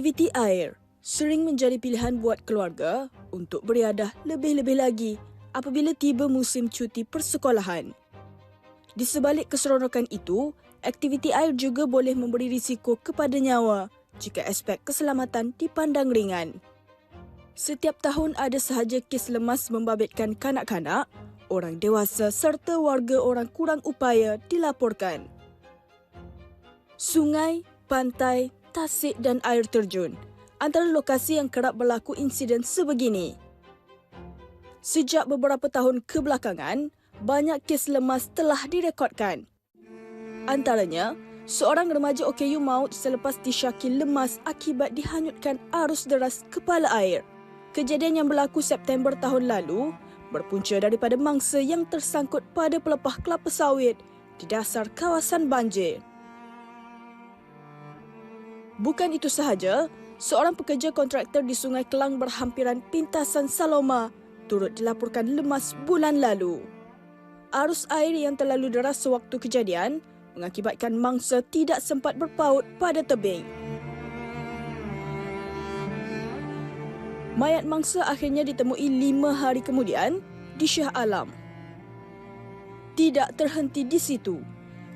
Aktiviti air sering menjadi pilihan buat keluarga untuk beriadah lebih-lebih lagi apabila tiba musim cuti persekolahan. Di sebalik keseronokan itu, aktiviti air juga boleh memberi risiko kepada nyawa jika aspek keselamatan dipandang ringan. Setiap tahun ada sahaja kes lemas membabitkan kanak-kanak, orang dewasa serta warga orang kurang upaya dilaporkan. Sungai, pantai, tasik dan air terjun antara lokasi yang kerap berlaku insiden sebegini. Sejak beberapa tahun kebelakangan, banyak kes lemas telah direkodkan. Antaranya, seorang remaja OKU maut selepas disyaki lemas akibat dihanyutkan arus deras kepala air. Kejadian yang berlaku September tahun lalu berpunca daripada mangsa yang tersangkut pada pelepah kelapa sawit di dasar kawasan banjir. Bukan itu sahaja, seorang pekerja kontraktor di Sungai Kelang berhampiran pintasan Saloma turut dilaporkan lemas bulan lalu. Arus air yang terlalu deras sewaktu kejadian mengakibatkan mangsa tidak sempat berpaut pada tebing. Mayat mangsa akhirnya ditemui lima hari kemudian di Shah Alam. Tidak terhenti di situ.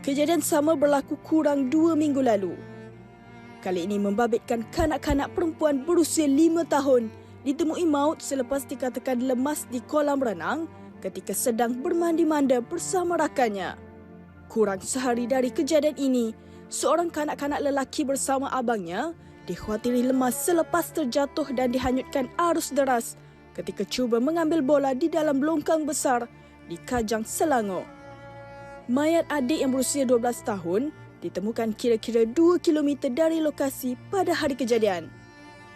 Kejadian sama berlaku kurang dua minggu lalu kali ini membabitkan kanak-kanak perempuan berusia lima tahun ditemui maut selepas dikatakan lemas di kolam renang ketika sedang bermandi-manda bersama rakannya. Kurang sehari dari kejadian ini, seorang kanak-kanak lelaki bersama abangnya dikhawatiri lemas selepas terjatuh dan dihanyutkan arus deras ketika cuba mengambil bola di dalam longkang besar di Kajang Selangor. Mayat adik yang berusia 12 tahun ditemukan kira-kira 2 km dari lokasi pada hari kejadian.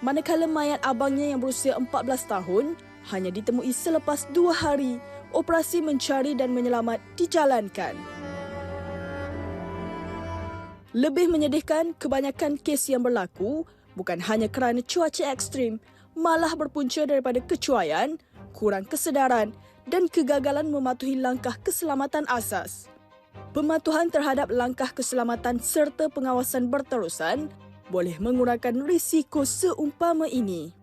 Manakala mayat abangnya yang berusia 14 tahun hanya ditemui selepas dua hari operasi mencari dan menyelamat dijalankan. Lebih menyedihkan, kebanyakan kes yang berlaku bukan hanya kerana cuaca ekstrim, malah berpunca daripada kecuaian, kurang kesedaran dan kegagalan mematuhi langkah keselamatan asas. Pematuhan terhadap langkah keselamatan serta pengawasan berterusan boleh mengurangkan risiko seumpama ini.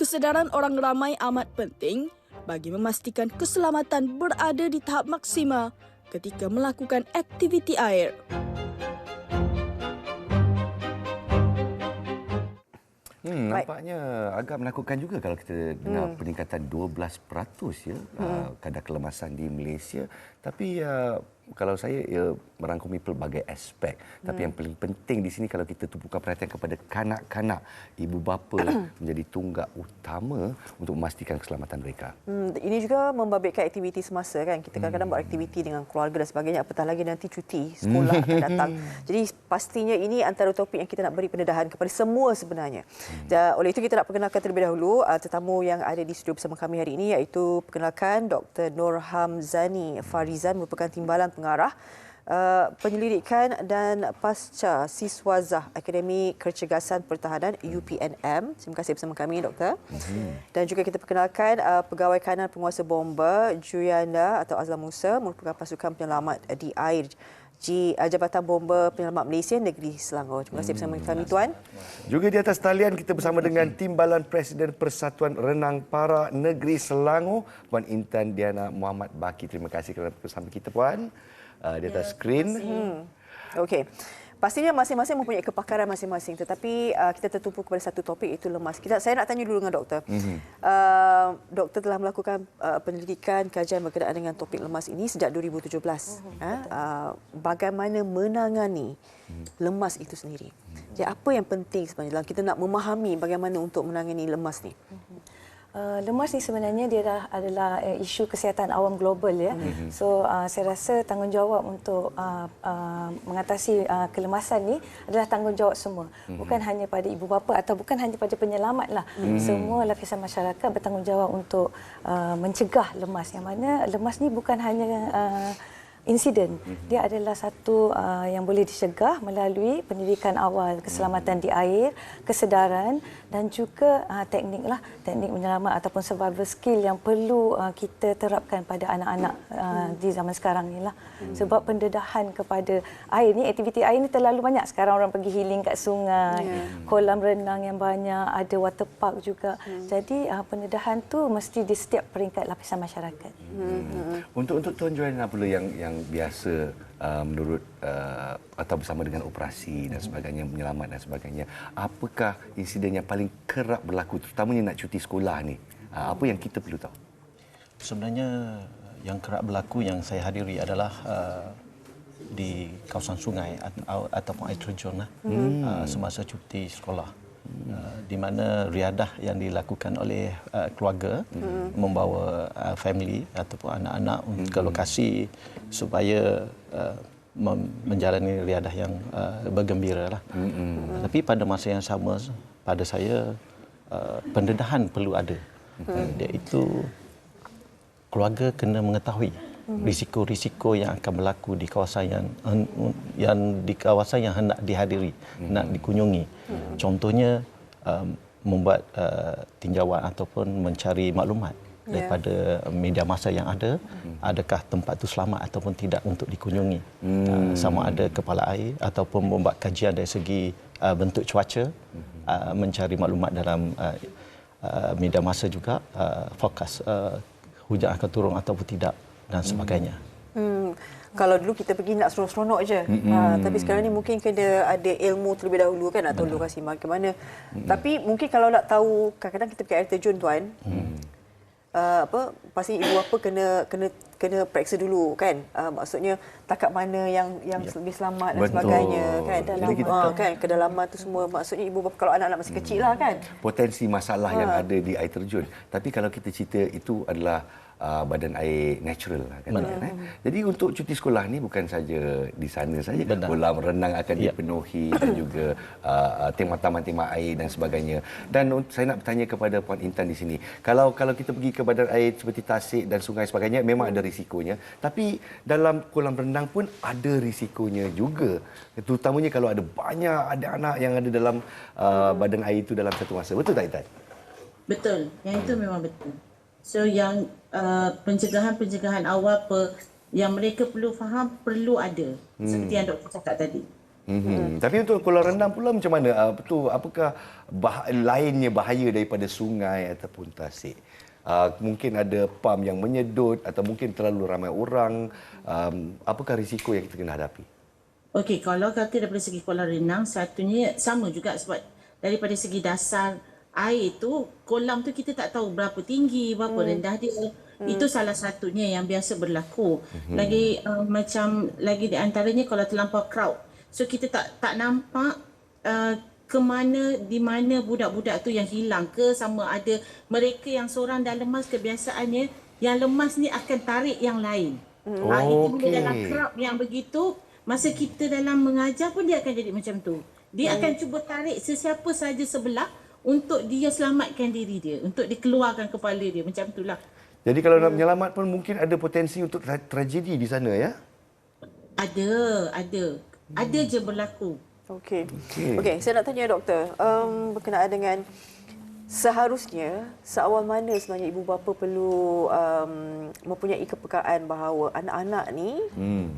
Kesedaran orang ramai amat penting bagi memastikan keselamatan berada di tahap maksima ketika melakukan aktiviti air. Hmm, nampaknya agak menakutkan juga kalau kita dengar hmm. peningkatan 12% ya hmm. uh, kadar kelemasan di Malaysia. Tapi uh, kalau saya ia merangkumi pelbagai aspek hmm. tapi yang paling penting di sini kalau kita tumpukan perhatian kepada kanak-kanak ibu bapa menjadi tunggak utama untuk memastikan keselamatan mereka. Hmm, ini juga membabitkan aktiviti semasa kan kita kadang-kadang hmm. buat aktiviti dengan keluarga dan sebagainya apatah lagi nanti cuti sekolah akan datang. Jadi pastinya ini antara topik yang kita nak beri pendedahan kepada semua sebenarnya. Hmm. Dan, oleh itu kita nak perkenalkan terlebih dahulu uh, tetamu yang ada di studio bersama kami hari ini iaitu perkenalkan Dr. Nur Hamzani Farizan merupakan timbalan pengarah uh, penyelidikan dan pasca siswazah Akademi Kecergasan Pertahanan UPNM. Terima kasih bersama kami doktor. Mm-hmm. Dan juga kita perkenalkan uh, pegawai kanan penguasa bomba Juyanda atau Azlam Musa merupakan pasukan penyelamat di air di uh, Jabatan Bomba Penyelamat Malaysia Negeri Selangor. Terima kasih bersama kami tuan. Juga di atas talian kita bersama dengan Timbalan Presiden Persatuan Renang Para Negeri Selangor Puan Intan Diana Muhammad Baki. Terima kasih kerana bersama kita puan uh, di atas ya, skrin. Hmm. Okey. Pastinya masing-masing mempunyai kepakaran masing-masing tetapi uh, kita tertumpu kepada satu topik itu lemas. Kita saya nak tanya dulu dengan doktor. Mm-hmm. Uh, doktor telah melakukan uh, penyelidikan kajian berkenaan dengan topik lemas ini sejak 2017. Mm-hmm. Uh, uh, bagaimana menangani mm-hmm. lemas itu sendiri? Mm-hmm. Jadi apa yang penting sebenarnya dalam kita nak memahami bagaimana untuk menangani lemas ni? Mm-hmm. Uh, lemas ni sebenarnya dia adalah, adalah uh, isu kesihatan awam global ya. Mm-hmm. So uh, saya rasa tanggungjawab untuk uh, uh, mengatasi uh, kelemasan ni adalah tanggungjawab semua. Mm-hmm. Bukan hanya pada ibu bapa atau bukan hanya pada penyelamat lah. Mm-hmm. Semua lapisan masyarakat bertanggungjawab untuk uh, mencegah lemas. Yang mana lemas ni bukan hanya uh, insiden. Dia adalah satu uh, yang boleh dicegah melalui pendidikan awal keselamatan di air, kesedaran dan juga uh, teknik lah, teknik menyelamat ataupun survival skill yang perlu uh, kita terapkan pada anak-anak uh, di zaman sekarang ni lah. Sebab pendedahan kepada air ni, aktiviti air ni terlalu banyak. Sekarang orang pergi healing kat sungai, kolam renang yang banyak, ada water park juga. Jadi uh, pendedahan tu mesti di setiap peringkat lapisan masyarakat. Untuk untuk Tuan Joanna pula yang yang biasa uh, menurut uh, atau bersama dengan operasi dan sebagainya menyelamat dan sebagainya apakah insiden yang paling kerap berlaku terutamanya nak cuti sekolah ni uh, apa yang kita perlu tahu Sebenarnya yang kerap berlaku yang saya hadiri adalah uh, di kawasan sungai atau, ataupun air terjun lah, hmm. uh, semasa cuti sekolah. Uh, di mana riadah yang dilakukan oleh uh, keluarga hmm. membawa uh, family ataupun anak-anak hmm. ke lokasi supaya uh, menjalani riadah yang uh, bergembira lah. Hmm. Tapi pada masa yang sama pada saya uh, pendedahan perlu ada. Hmm. Iaitu keluarga kena mengetahui risiko-risiko yang akan berlaku di kawasan yang yang di kawasan yang hendak dihadiri, hmm. nak dikunjungi. Hmm. Contohnya um, membuat uh, tinjauan ataupun mencari maklumat yeah. daripada media masa yang ada, hmm. adakah tempat itu selamat ataupun tidak untuk dikunjungi. Hmm. Uh, sama ada kepala air ataupun membuat kajian dari segi uh, bentuk cuaca, hmm. uh, mencari maklumat dalam uh, uh, media masa juga uh, fokus uh, hujan akan turun ataupun tidak dan sebagainya. Hmm. Kalau dulu kita pergi nak seronok-seronok je. Hmm. Ha, tapi sekarang ni mungkin kena ada ilmu terlebih dahulu kan atau lokasi bagaimana. Hmm. Tapi mungkin kalau nak tahu kadang-kadang kita pergi air terjun tuan. Hmm. Uh, apa pasti ibu apa kena kena kena periksa dulu kan uh, maksudnya takat mana yang yang ya. lebih selamat dan Betul. sebagainya kan dalam uh, kan kedalaman tu semua maksudnya ibu bapa kalau anak-anak masih hmm. kecil lah kan potensi masalah uh. yang ada di air terjun tapi kalau kita cerita itu adalah uh, badan air natural lah kan. Eh? Jadi untuk cuti sekolah ni bukan saja di sana saja kolam renang akan ya. dipenuhi dan juga uh, tema-tema air dan sebagainya. Dan saya nak bertanya kepada puan Intan di sini. Kalau kalau kita pergi ke badan air seperti tasik dan sungai sebagainya memang ada risikonya. Tapi dalam kolam renang pun ada risikonya juga. Terutamanya kalau ada banyak ada anak yang ada dalam uh, badan air itu dalam satu masa. Betul tak Intan? Betul. Yang itu memang betul. So yang uh, pencegahan-pencegahan awal pe, yang mereka perlu faham perlu ada hmm. seperti yang doktor cakap tadi. Hmm. Hmm. Tapi untuk kolam renang pula macam mana? Uh, betul apakah bah- lainnya bahaya daripada sungai ataupun tasik? Uh, mungkin ada pam yang menyedut atau mungkin terlalu ramai orang. Um, apakah risiko yang kita kena hadapi? Okey, kalau kata daripada segi kolam renang, satunya sama juga sebab daripada segi dasar air tu kolam tu kita tak tahu berapa tinggi berapa hmm. rendah dia hmm. itu salah satunya yang biasa berlaku hmm. lagi uh, macam lagi di antaranya kalau terlampau crowd so kita tak tak nampak uh, ke mana di mana budak-budak tu yang hilang ke sama ada mereka yang seorang dah lemas kebiasaannya yang lemas ni akan tarik yang lain hmm. uh, itu okay. dalam crowd yang begitu masa kita dalam mengajar pun dia akan jadi macam tu dia hmm. akan cuba tarik sesiapa saja sebelah untuk dia selamatkan diri dia, untuk dikeluarkan kepala dia macam itulah. Jadi kalau nak menyelamat pun mungkin ada potensi untuk tra- tragedi di sana ya? Ada, ada. Hmm. Ada je berlaku. Okey. Okey, okay, saya nak tanya doktor, um, berkenaan dengan seharusnya seawal mana sebenarnya ibu bapa perlu um, mempunyai kepekaan bahawa anak-anak ni hmm.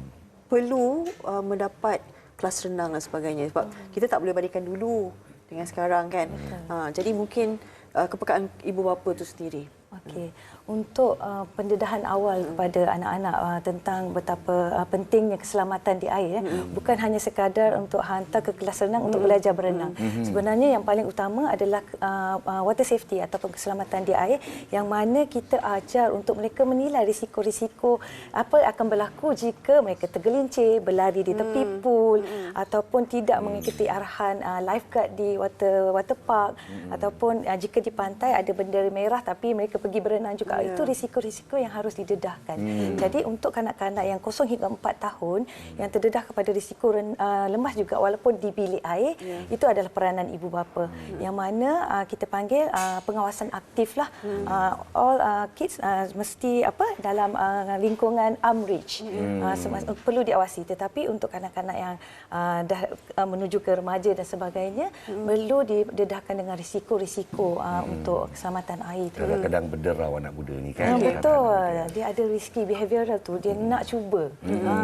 perlu uh, mendapat kelas renang dan sebagainya sebab hmm. kita tak boleh bandingkan dulu dengan sekarang kan. Ha, jadi mungkin uh, kepekaan ibu bapa itu sendiri. Okey untuk uh, pendedahan awal kepada anak-anak uh, tentang betapa uh, pentingnya keselamatan di air mm-hmm. bukan hanya sekadar untuk hantar ke kelas renang mm-hmm. untuk belajar berenang mm-hmm. sebenarnya yang paling utama adalah uh, uh, water safety ataupun keselamatan di air yang mana kita ajar untuk mereka menilai risiko-risiko apa akan berlaku jika mereka tergelincir berlari di tepi mm-hmm. pool mm-hmm. ataupun tidak mengikuti arahan uh, lifeguard di water water park mm-hmm. ataupun uh, jika di pantai ada bendera merah tapi mereka pergi berenang juga. Ya. Itu risiko-risiko yang harus didedahkan. Jadi untuk kanak-kanak yang 0 hingga 4 tahun yang terdedah kepada risiko ren, uh, lemas juga walaupun di bilik air, itu adalah peranan ibu bapa. Yang mana uh, kita panggil uh, pengawasan aktif lah. Uh, all uh, kids uh, mesti apa dalam uh, lingkungan AMRICH. Uh, semas- perlu diawasi. Tetapi untuk kanak-kanak yang uh, dah uh, menuju ke remaja dan sebagainya, perlu didedahkan dengan risiko-risiko uh, untuk keselamatan air. Kadang-kadang berderau anak muda ni kan. Ya, betul. Dia ada risky behavioral tu. Dia nak cuba. Ha.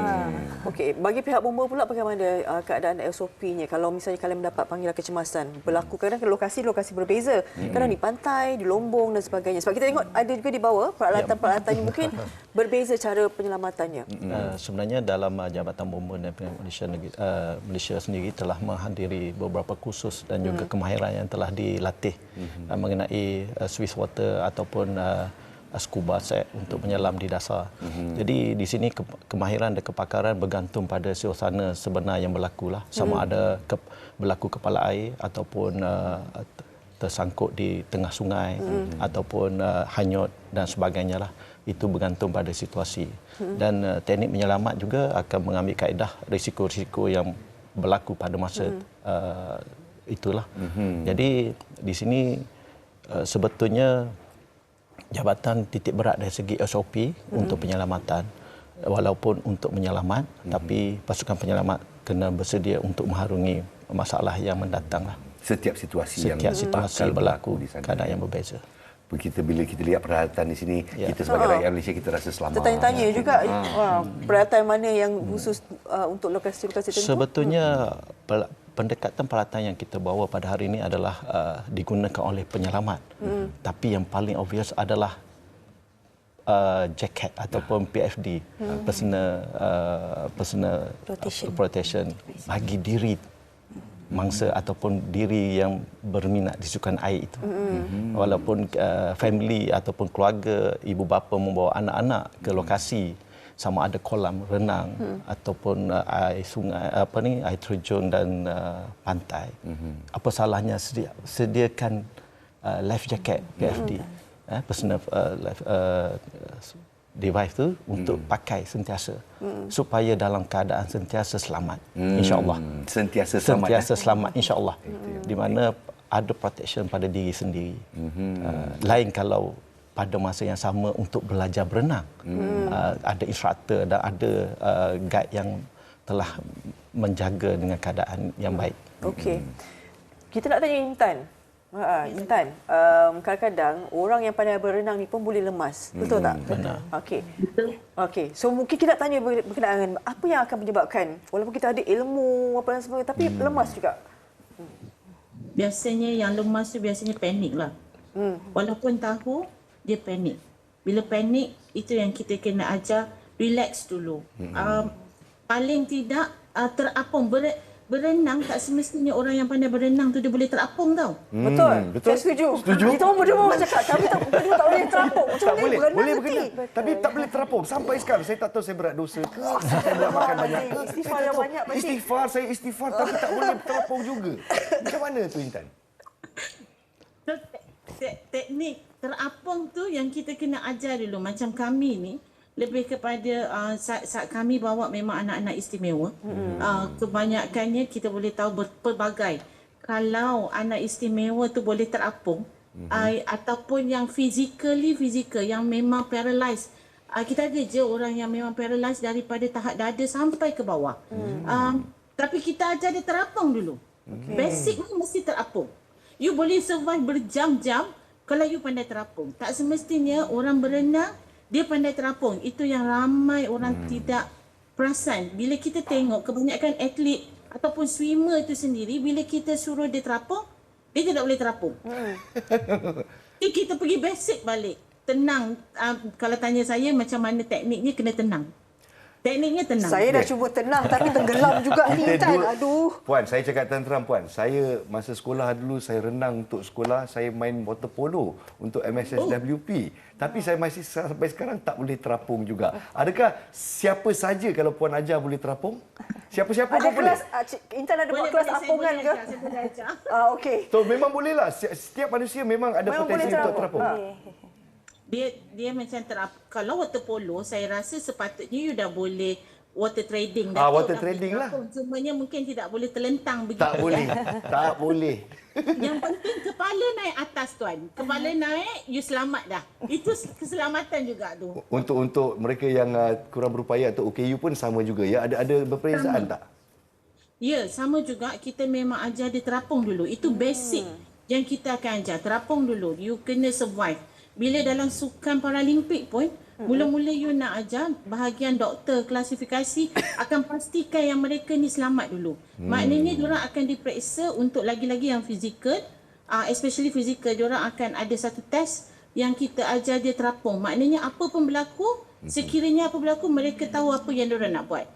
Okey, bagi pihak bomba pula bagaimana uh, keadaan SOP-nya kalau misalnya kalian mendapat panggilan kecemasan berlaku kadang kan lokasi-lokasi berbeza. Kadang di pantai, di Lombong dan sebagainya. Sebab kita tengok ada juga di bawah peralatan-peralatannya mungkin berbeza cara penyelamatannya. Uh, sebenarnya dalam uh, Jabatan Bomba dan Penyelamat Malaysia, uh, Malaysia sendiri telah menghadiri beberapa kursus dan juga kemahiran yang telah dilatih uh, mengenai uh, Swiss water ataupun uh, scuba set untuk menyelam di dasar. Jadi di sini ke- kemahiran dan kepakaran bergantung pada suasana sebenar yang berlaku lah. Sama ada ke, berlaku kepala air ataupun uh, tersangkut di tengah sungai ataupun uh, hanyut dan sebagainya lah. Itu bergantung pada situasi. Dan uh, teknik menyelamat juga akan mengambil kaedah risiko-risiko yang berlaku pada masa uh, itulah. Jadi di sini uh, sebetulnya jabatan titik berat dari segi SOP untuk penyelamatan. Walaupun untuk menyelamat tapi pasukan penyelamat kena bersedia untuk mengharungi masalah yang mendatang lah Setiap situasi yang setiap situasi bakal berlaku di sana. keadaan yang berbeza. Kita bila kita lihat peralatan di sini, Ya. kita sebagai rakyat Malaysia kita rasa selamat. Tertanya-tanya juga wah, peralatan mana yang khusus uh, untuk lokasi-lokasi tertentu. Sebetulnya pel- pendekatan peralatan yang kita bawa pada hari ini adalah uh, digunakan oleh penyelamat. Hmm. Tapi yang paling obvious adalah uh, jacket ataupun PFD, uh, personal uh, personal Protection. uh, protection bagi diri mangsa ataupun diri yang berminat di sukan air itu. Mm-hmm. Walaupun uh, family ataupun keluarga ibu bapa membawa anak-anak ke lokasi sama ada kolam renang mm. ataupun uh, air sungai apa ni air terjun dan uh, pantai. Mm-hmm. Apa salahnya sedia, sediakan uh, life jacket PFD. Mm-hmm. Eh, personal uh, life uh, device tu untuk Hmm. pakai sentiasa supaya dalam keadaan sentiasa selamat insyaallah Hmm, Sentiasa selamat. sentiasa eh? selamat insyaallah di mana ada protection pada diri sendiri uh, lain kalau pada masa yang sama untuk belajar berenang uh, ada instruktor dan ada uh, guide yang telah menjaga dengan keadaan yang baik Okey. Kita nak tanya Intan. Ha, Intan, um, kadang-kadang orang yang pandai berenang ni pun boleh lemas. Betul tak? benar. Okey. Okey. So mungkin kita nak tanya ber- berkenaan dengan apa yang akan menyebabkan walaupun kita ada ilmu apa dan sebagainya tapi lemas juga. biasanya yang lemas tu biasanya panik lah. Hmm. Walaupun tahu, dia panik. Bila panik, itu yang kita kena ajar relax dulu. Hmm. Um, paling tidak uh, terapung. Ber, berenang tak semestinya orang yang pandai berenang tu dia boleh terapung tau. betul. Hmm, betul. Saya setuju. Setuju. Kita orang berdua orang cakap kami tak berdua tak boleh terapung. Macam Tak mana boleh, berenang boleh berkenaan. Tapi tak boleh terapung. Sampai sekarang saya tak tahu saya berat dosa ke, saya berat makan banyak ke. Istighfar yang banyak pasti. Istighfar, saya istighfar tapi tak boleh terapung juga. Macam mana tu Intan? Teknik terapung tu yang kita kena ajar dulu. Macam kami ni, lebih kepada uh, saat, saat kami bawa memang anak-anak istimewa. Mm-hmm. Uh, kebanyakannya kita boleh tahu ber- pelbagai. Kalau anak istimewa tu boleh terapung, mm-hmm. uh, ataupun yang physically physical, yang memang paralyzed. Uh, kita ada je orang yang memang paralyzed daripada tahap dada sampai ke bawah. Mm-hmm. Um, tapi kita ajar dia terapung dulu. Okay. Basic ni mesti terapung. You boleh survive berjam-jam kalau you pandai terapung. Tak semestinya orang berenang dia pandai terapung. Itu yang ramai orang hmm. tidak perasan. Bila kita tengok kebanyakan atlet ataupun swimmer itu sendiri bila kita suruh dia terapung, dia tidak boleh terapung. Hmm. Kita pergi basic balik. Tenang. Uh, kalau tanya saya macam mana tekniknya kena tenang. Tekniknya tenang. Saya dah cuba tenang tapi tenggelam juga ni Intan. dua- Aduh. Puan, saya cakap terang-terang Puan. Saya masa sekolah dulu saya renang untuk sekolah, saya main water polo untuk MSSWP. Tapi saya masih sampai sekarang tak boleh terapung juga. Adakah siapa saja kalau Puan ajar boleh terapung? Siapa-siapa Ada pun boleh? kelas ah, Cik Intan ada buat kelas apungan ke? ajar, Saya boleh ajar. Ah okey. So memang bolehlah. Setiap manusia memang ada Memang potensi untuk terapung. terapung. Ah. Dia dia macam terap kalau water polo saya rasa sepatutnya you dah boleh water trading Ah, Datuk water dah trading lah. Cumanya mungkin tidak boleh terlentang begitu. Tak boleh. tak boleh. Yang penting kepala naik atas tuan. Kepala naik you selamat dah. Itu keselamatan juga tu. Untuk untuk mereka yang uh, kurang berupaya atau OKU pun sama juga ya. Ada ada berperbezaan tak? Ya, sama juga kita memang ajar dia terapung dulu. Itu basic yang kita akan ajar. Terapung dulu. You kena survive. Bila dalam sukan Paralimpik pun, mula-mula you nak ajar, bahagian doktor klasifikasi akan pastikan yang mereka ni selamat dulu. Maknanya diorang akan diperiksa untuk lagi-lagi yang fizikal, uh, especially fizikal, diorang akan ada satu test yang kita ajar dia terapung. Maknanya apa pun berlaku, sekiranya apa berlaku, mereka tahu apa yang diorang nak buat.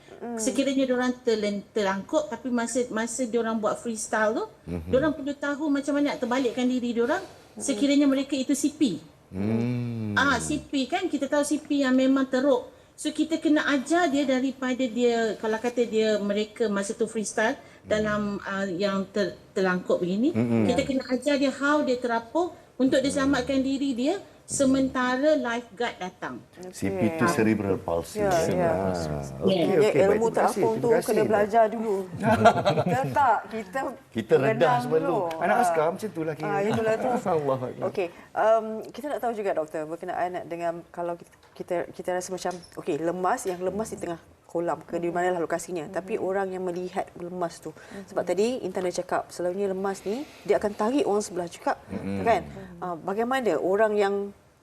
Sekiranya diorang terlen, terlangkup tapi masa masa diorang buat freestyle tu, mm-hmm. diorang perlu tahu macam mana nak terbalikkan diri diorang sekiranya mereka itu CP. Hmm. Ah, CP kan kita tahu CP yang memang teruk. So kita kena ajar dia daripada dia kalau kata dia mereka masa tu freestyle dalam uh, yang ter, terlangkup begini, mm-hmm. kita kena ajar dia how dia terapung untuk dia selamatkan diri dia sementara lifeguard datang. CP itu cerebral palsy. Ya, ya. Ah, Ya. Okey, Dia okey. Baik, ilmu terapung tu kasih. kena belajar dulu. kita tak, kita Kita redah sebelum. dulu. Anak Ah. askar macam itulah kira. Ah, itulah tu. Allah. Okey, um, kita nak tahu juga doktor berkenaan dengan kalau kita kita, kita rasa macam okey lemas yang lemas di tengah kolam ke di manalah lokasinya. Tapi orang yang melihat lemas tu. Sebab tadi Intan dah cakap selalunya lemas ni dia akan tarik orang sebelah juga. Kan? Uh, bagaimana orang yang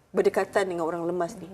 berdekatan dengan orang lemas ni?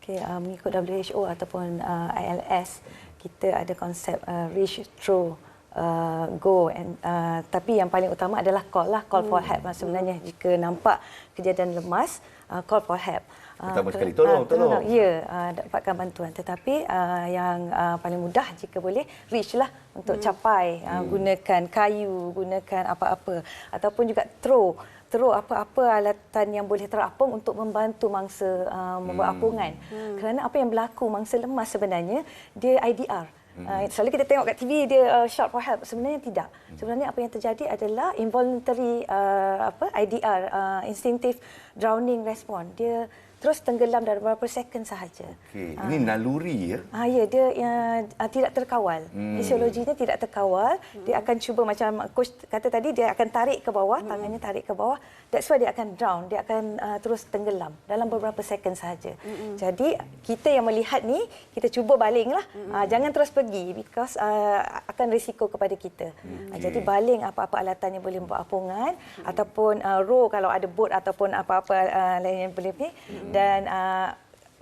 Okey, uh, mengikut WHO ataupun uh, ILS, kita ada konsep uh, reach through uh, go and uh, tapi yang paling utama adalah call lah call for help lah sebenarnya. Jika nampak kejadian lemas uh, call for help. Ah, Pertama ter- sekali, tolong, ah, tolong. Ya, uh, dapatkan bantuan. Tetapi uh, yang uh, paling mudah jika boleh reach lah untuk capai uh, gunakan kayu, gunakan apa-apa. Ataupun juga throw throw apa-apa alatan yang boleh terapung untuk membantu mangsa uh, membuat apungan. Kerana apa yang berlaku mangsa lemas sebenarnya dia IDR. Uh, selalu kita tengok kat TV dia uh, shout for help sebenarnya tidak. Sebenarnya apa yang terjadi adalah involuntary uh, apa IDR uh, instinctive drowning response. Dia terus tenggelam dalam beberapa second sahaja. Okey, ini naluri ya. Ah ya dia uh, tidak terkawal. Hmm. Fisiologinya tidak terkawal. Hmm. Dia akan cuba macam coach kata tadi dia akan tarik ke bawah, hmm. tangannya tarik ke bawah. That's why dia akan drown, dia akan uh, terus tenggelam dalam beberapa second sahaja. Hmm. Jadi kita yang melihat ni kita cuba balinglah. Hmm. Uh, jangan terus pergi because uh, akan risiko kepada kita. Hmm. Uh, jadi baling apa-apa alatan yang boleh membuat apungan hmm. ataupun uh, row kalau ada boat ataupun apa-apa uh, lain yang boleh ni. Hmm. Dan uh,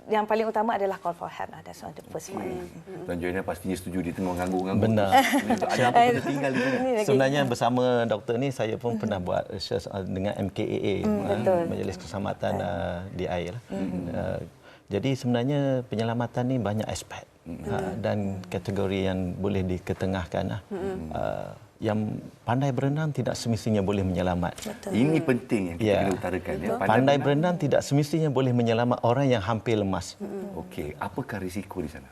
yang paling utama adalah call for help lah. That's one the first one. Hmm. Tuan Joanna pastinya setuju dia tengah nganggur-nganggur. Benar. Ada apa kita tinggal di sana? Sebenarnya bersama doktor ni saya pun pernah buat research uh, dengan MKAA Mm, uh, betul. Majlis Keselamatan uh, di air. lah. Uh, jadi sebenarnya penyelamatan ni banyak aspek uh, dan kategori yang boleh diketengahkan lah. Uh, yang pandai berenang tidak semestinya boleh menyelamat. Ini penting yang kita Ya. kena utarakan ya. Pandai berenang tidak semestinya boleh menyelamat orang yang hampir lemas. Okey, apakah risiko di sana?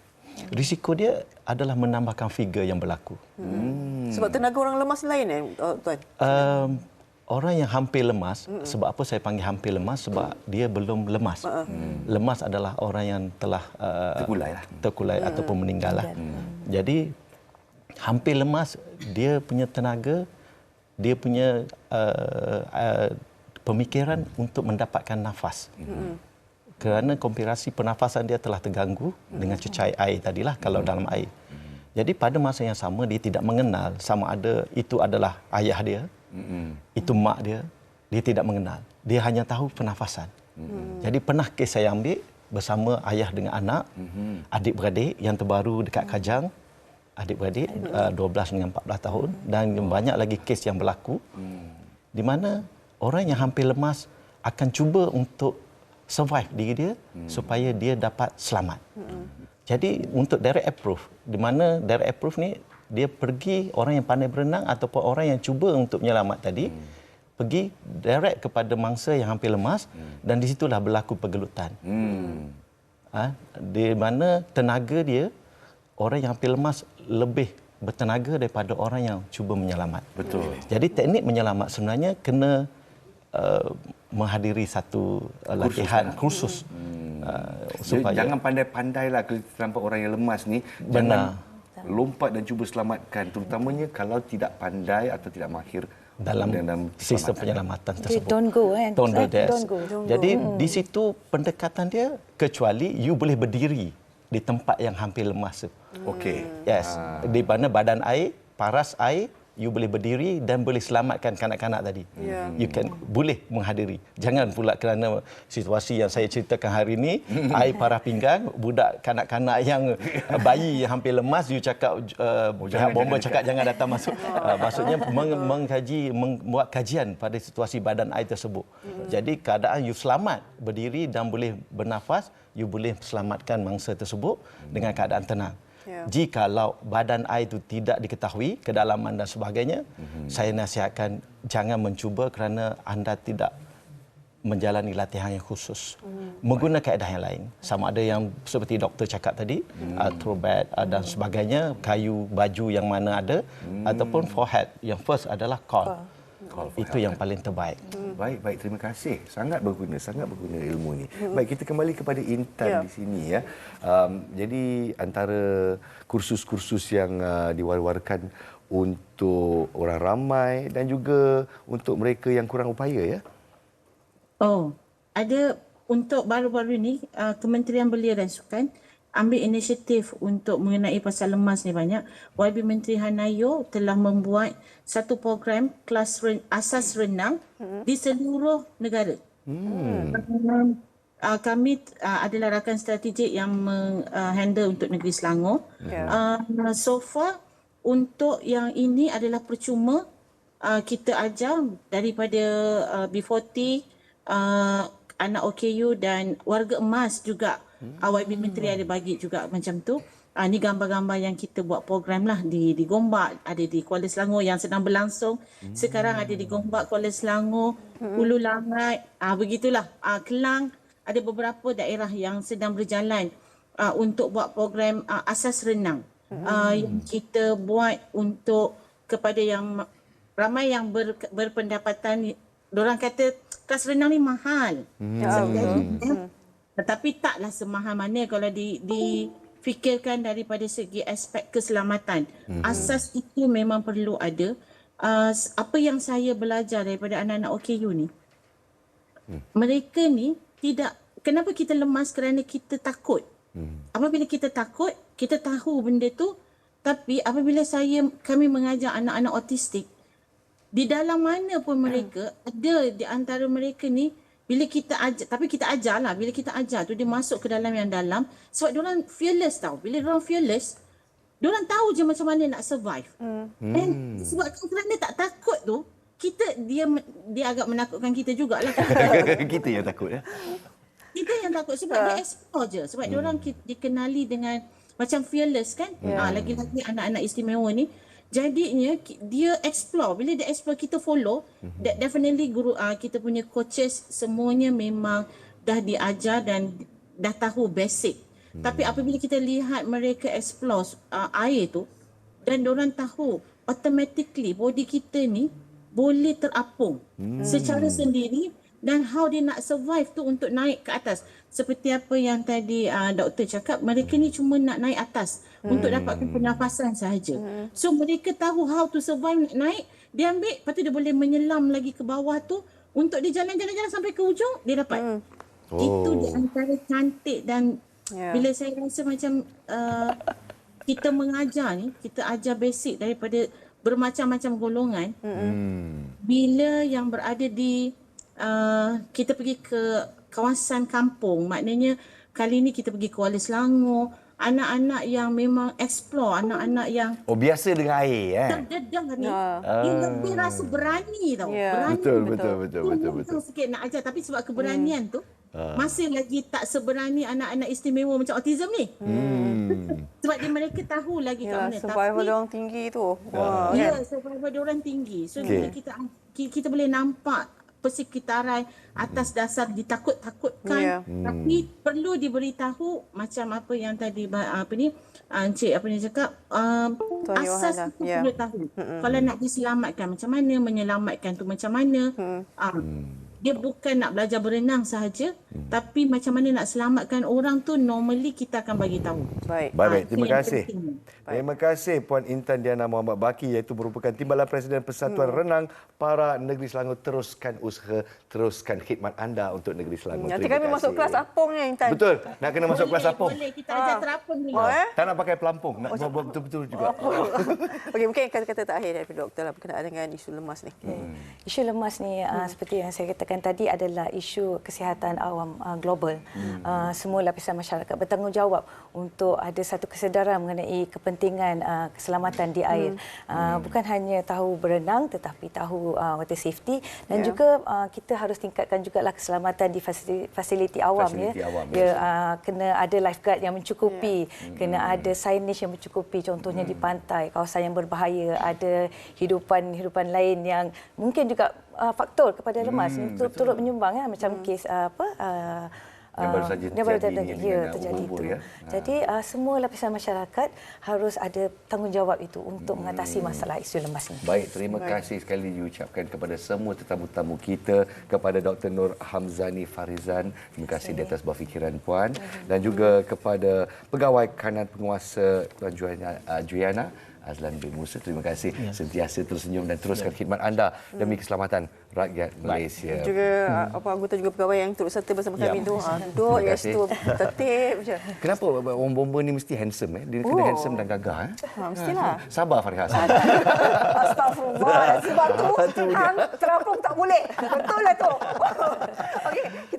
Risiko dia adalah menambahkan figure yang berlaku. Hmm. sebab tenaga orang lemas lain eh tuan Um, orang yang hampir lemas, mm sebab apa saya panggil hampir lemas? Sebab dia belum lemas. Mm. Lemas adalah orang yang telah uh, Terkulai lah. terkulai ataupun meninggal lah. Jadi hampir lemas, dia punya tenaga, dia punya uh, uh, pemikiran untuk mendapatkan nafas. Kerana kompirasi pernafasan dia telah terganggu dengan cucai air tadilah kalau dalam air. Jadi pada masa yang sama dia tidak mengenal sama ada itu adalah ayah dia, itu mak dia, dia tidak mengenal. Dia hanya tahu pernafasan. Jadi pernah kes saya ambil bersama ayah dengan anak, adik-beradik yang terbaru dekat Kajang, adik-beradik uh, 12 dengan 14 tahun dan banyak lagi kes yang berlaku. Di mana orang yang hampir lemas akan cuba untuk survive diri dia supaya dia dapat selamat. Jadi untuk direct approve, di mana direct approve ni dia pergi orang yang pandai berenang ataupun orang yang cuba untuk menyelamat tadi pergi direct kepada mangsa yang hampir lemas dan di situlah berlaku pergelutan. Hmm. Ha, di mana tenaga dia orang yang hampir lemas lebih bertenaga daripada orang yang cuba menyelamat. Betul. Jadi teknik menyelamat sebenarnya kena uh, menghadiri satu uh, latihan kursus uh, Supaya... Jangan pandai-pandailah kalau kita nampak orang yang lemas ni. Benar. Jangan lompat dan cuba selamatkan. Terutamanya kalau tidak pandai atau tidak mahir dalam, dalam sistem penyelamatan tersebut. Don't go kan. Don't go. Eh, don't go. Jadi hmm. di situ pendekatan dia kecuali you boleh berdiri di tempat yang hampir lemas tu. Okey. Yes. Ha. Di mana badan air, paras air you boleh berdiri dan boleh selamatkan kanak-kanak tadi. Yeah. You can boleh menghadiri. Jangan pula kerana situasi yang saya ceritakan hari ini, air parah pinggang, budak kanak-kanak yang uh, bayi yang hampir lemas, you cakap uh, oh, pihak bomba cakap jangan datang masuk. Uh, maksudnya meng, mengkaji, membuat kajian pada situasi badan air tersebut. Mm. Jadi keadaan you selamat, berdiri dan boleh bernafas, you boleh selamatkan mangsa tersebut dengan keadaan tenang. Yeah. Jikalau badan air itu tidak diketahui kedalaman dan sebagainya, mm-hmm. saya nasihatkan jangan mencuba kerana anda tidak menjalani latihan yang khusus. Mm. Menggunakan kaedah yang lain. Sama ada yang seperti doktor cakap tadi, mm. uh, throwback uh, dan sebagainya, kayu baju yang mana ada mm. ataupun forehead. Yang first adalah call. call. Call itu yang paling terbaik. Hmm. Baik, baik. Terima kasih. Sangat berguna, sangat berguna ilmu ini. Hmm. Baik, kita kembali kepada Intan ya. di sini ya. Um, jadi antara kursus-kursus yang uh, diwar-warkan untuk orang ramai dan juga untuk mereka yang kurang upaya ya. Oh, ada untuk baru-baru ini uh, Kementerian Belia dan Sukan ambil inisiatif untuk mengenai pasal lemas ni banyak. YB Menteri Hanayo telah membuat satu program kelas ren, asas renang hmm. di seluruh negara. Hmm. Uh, kami uh, adalah rakan strategik yang menghandle uh, untuk negeri Selangor. Yeah. Uh, so far untuk yang ini adalah percuma uh, kita ajar daripada uh, B40 uh, anak OKU dan warga emas juga hmm. YB Menteri ada bagi juga macam tu. Ah ni gambar-gambar yang kita buat program lah di di Gombak, ada di Kuala Selangor yang sedang berlangsung. Hmm. Sekarang ada di Gombak, Kuala Selangor, hmm. Hulu Langat, ah begitulah. Ah Kelang ada beberapa daerah yang sedang berjalan ah, untuk buat program ah, asas renang. Hmm. Ah, yang kita buat untuk kepada yang ramai yang ber, berpendapatan orang kata kelas renang ni mahal. Hmm. Hmm. Tetapi taklah semahal mana kalau di difikirkan daripada segi aspek keselamatan. Hmm. Asas itu memang perlu ada. Uh, apa yang saya belajar daripada anak-anak OKU ni, hmm. mereka ni tidak, kenapa kita lemas kerana kita takut. Hmm. Apabila kita takut, kita tahu benda tu, tapi apabila saya kami mengajar anak-anak autistik, di dalam mana pun mereka ada di antara mereka ni bila kita ajar tapi kita ajar lah bila kita ajar tu dia masuk ke dalam yang dalam. Sebab dia orang fearless tau. Bila dia orang fearless dia orang tahu je macam mana nak survive. Hmm. and sebab kerana tak takut tu kita dia dia agak menakutkan kita jugalah. Kita yang takut ya. Kita yang takut sebab uh. dia explore je. Sebab hmm. dia orang dikenali dengan macam fearless kan? Yeah. ha, lagi-lagi anak-anak istimewa ni jadinya dia explore bila dia explore kita follow mm-hmm. that definitely guru uh, kita punya coaches semuanya memang dah diajar dan dah tahu basic mm-hmm. tapi apabila kita lihat mereka explore uh, air tu dan orang tahu automatically body kita ni boleh terapung mm-hmm. secara sendiri dan how dia nak survive tu untuk naik ke atas seperti apa yang tadi uh, doktor cakap mereka ni cuma nak naik atas hmm. untuk dapatkan pernafasan sahaja hmm. so mereka tahu how to survive naik dia ambil lepas tu dia boleh menyelam lagi ke bawah tu untuk dia jalan-jalan sampai ke ujung dia dapat hmm. oh. itu di antara cantik dan yeah. bila saya rasa macam uh, kita mengajar ni kita ajar basic daripada bermacam-macam golongan hmm. bila yang berada di uh, kita pergi ke kawasan kampung maknanya kali ni kita pergi Kuala Selangor anak-anak yang memang explore anak-anak yang oh biasa dengan air eh terdedah ni uh. dia lebih rasa berani tau yeah. berani betul betul betul betul betul, betul. sikit nak ajar tapi sebab keberanian hmm. tu uh. masih lagi tak seberani anak-anak istimewa macam autism ni hmm. sebab dia mereka tahu lagi yeah, kat mana survival dia orang tinggi tu wah ya yeah, survival dia orang tinggi so okay. kita kita boleh nampak persekitaran atas dasar ditakut-takutkan yeah. tapi hmm. perlu diberitahu macam apa yang tadi apa ni ah, encik apa ni cakap um, asas itu yeah. perlu tahu mm-hmm. kalau nak diselamatkan macam mana menyelamatkan tu macam mana mm. um, dia bukan nak belajar berenang sahaja tapi macam mana nak selamatkan orang tu normally kita akan bagi tahu. Baik. Baik, baik. Ah, Terima kasih. penting. Terima kasih Puan Intan Diana Muhammad Baki iaitu merupakan Timbalan Presiden Persatuan Hmm. Renang para Negeri Selangor teruskan usaha, teruskan khidmat anda untuk Negeri Selangor. Nanti Terima kami kasih. masuk kelas apung ni Intan. Betul. Nak kena masuk kelas apung. Boleh, kita ajar terapung dulu. Oh, eh? Tak nak pakai pelampung, nak buat buat betul-betul juga. Okey, mungkin kata-kata terakhir dari doktor lah berkenaan dengan isu lemas ni. Hmm. Isu lemas ni uh, seperti yang saya katakan tadi adalah isu kesihatan awam uh, global. Uh, semua lapisan masyarakat bertanggungjawab untuk ada satu kesedaran mengenai kepentingan uh, keselamatan di air. Uh, bukan hanya tahu berenang tetapi tahu uh, water safety dan Ya. juga uh, kita harus tingkatkan jugalah keselamatan di fasiliti, fasiliti awam Fasiliti ya. awam, ya uh, kena ada lifeguard yang mencukupi, kena ada signage yang mencukupi contohnya di pantai, kawasan yang berbahaya, ada hidupan-hidupan lain yang mungkin juga uh, faktor kepada lemas Hmm, hmm, turut, turut menyumbang ya macam kes uh, apa uh, Yang baru saja yang baru terjadi ni ya, uh, terjadi itu. ya. Jadi uh, semua lapisan masyarakat harus ada tanggungjawab itu untuk Hmm. mengatasi masalah isu lemas ini. Baik, terima kasih sekali diucapkan kepada semua tetamu-tamu kita, kepada Dr. Nur Hamzani Farizan, terima kasih di atas berfikiran Puan, dan juga kepada Pegawai Kanan Penguasa Tuan Juliana, uh, Juliana Azlan bin Musa, terima kasih sentiasa tersenyum dan teruskan khidmat anda demi keselamatan rakyat Malaysia. Juga ah, apa anggota juga pegawai yang turut serta bersama Ya. kami tu ah, duduk Terima ya situ tertib je. Kenapa orang bomba ni mesti handsome eh? Dia kena Oh. handsome dan gagah eh? Ha, mestilah. Sabar Fariha. Astagfirullah. Sebab tu hang terapung tak boleh. Betul lah tu.